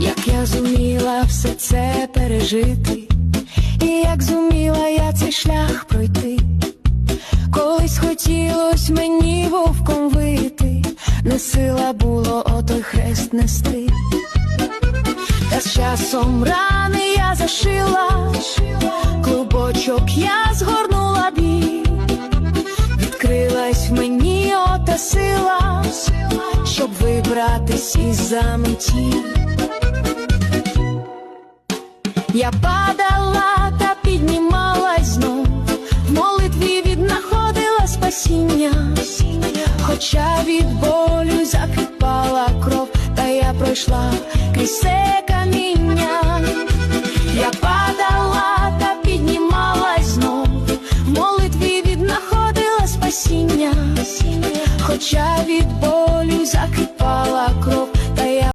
як я зуміла все це пережити, і як зуміла я цей шлях пройти. Колись хотілось мені вовком вийти, не сила було отой хрест нести. Та з часом рани я зашила, клубочок я згорнула бій, відкрилась мені ота сила, щоб вибратись із заметі. Я падала та піднімалась знов, в молитві віднаходила спасіння, хоча від болю закипала кров, та я пройшла крізь це каміння. Я падала та піднімалась знов, в молитві віднаходила спасіння, хоча від болю закипала